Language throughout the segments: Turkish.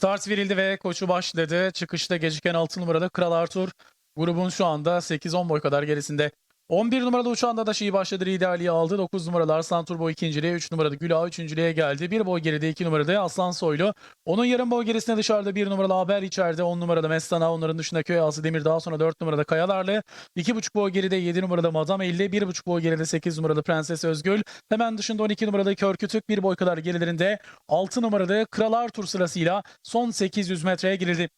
Start verildi ve koşu başladı. Çıkışta geciken 6 numaralı Kral Arthur grubun şu anda 8-10 boy kadar gerisinde. 11 numaralı uçağında da şeyi başladı. Liderliği aldı. 9 numaralı Arslan Turbo ikinciliğe, 3 numaralı Güla üçüncülüğe geldi. 1 boy geride 2 numarada Aslan Soylu. Onun yarım boy gerisinde dışarıda 1 numaralı Haber içeride. 10 numaralı Mestana. Onların dışında Köy Ağası Demir. Daha sonra 4 numarada Kayalarlı. 2,5 boy geride 7 numaralı Madame 50. 1,5 boy geride 8 numaralı Prenses Özgül. Hemen dışında 12 numaralı Kör Kütük. 1 boy kadar gerilerinde 6 numaralı Kral Arthur sırasıyla son 800 metreye girildi.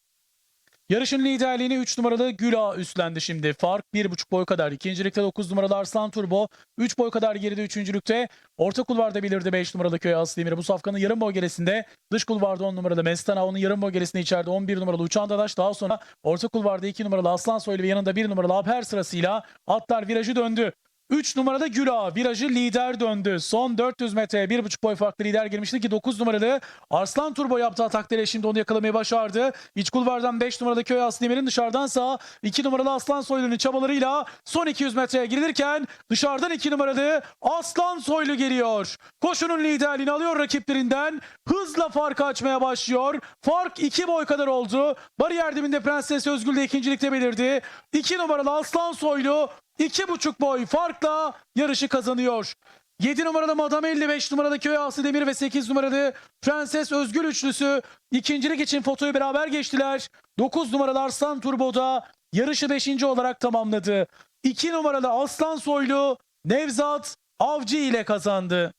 Yarışın liderliğini 3 numaralı Güla üstlendi şimdi. Fark 1,5 boy kadar. İkincilikte 9 numaralı Arslan Turbo. 3 boy kadar geride üçüncülükte. Orta kulvarda belirdi 5 numaralı Köy Aslı Demir. Bu safkanın yarım boy gerisinde. Dış kulvarda 10 numaralı Mestana. Onun yarım boy gerisinde içeride 11 numaralı Uçan Dadaş. Daha sonra orta kulvarda 2 numaralı Aslan Soylu ve yanında 1 numaralı Alper sırasıyla atlar virajı döndü. 3 numarada Güla virajı lider döndü. Son 400 metreye 1,5 boy farklı lider girmişti ki 9 numaralı Arslan Turbo yaptığı takdirle şimdi onu yakalamayı başardı. İç kulvardan 5 numaralı Köy Aslı Demir'in dışarıdansa 2 numaralı Aslan Soylu'nun çabalarıyla son 200 metreye girilirken dışarıdan 2 numaralı Aslan Soylu geliyor. Koşunun liderliğini alıyor rakiplerinden. Hızla farkı açmaya başlıyor. Fark 2 boy kadar oldu. Bariyer dibinde Prenses Özgül de ikincilikte belirdi. 2 numaralı Aslan Soylu 2,5 boy farkla yarışı kazanıyor. 7 numaralı Madame 55 numaralı Köy Ağası Demir ve 8 numaralı Prenses Özgül üçlüsü ikincilik için fotoyu beraber geçtiler. 9 numaralı Arslan Turbo'da yarışı 5. olarak tamamladı. 2 numaralı Aslan Soylu Nevzat Avcı ile kazandı.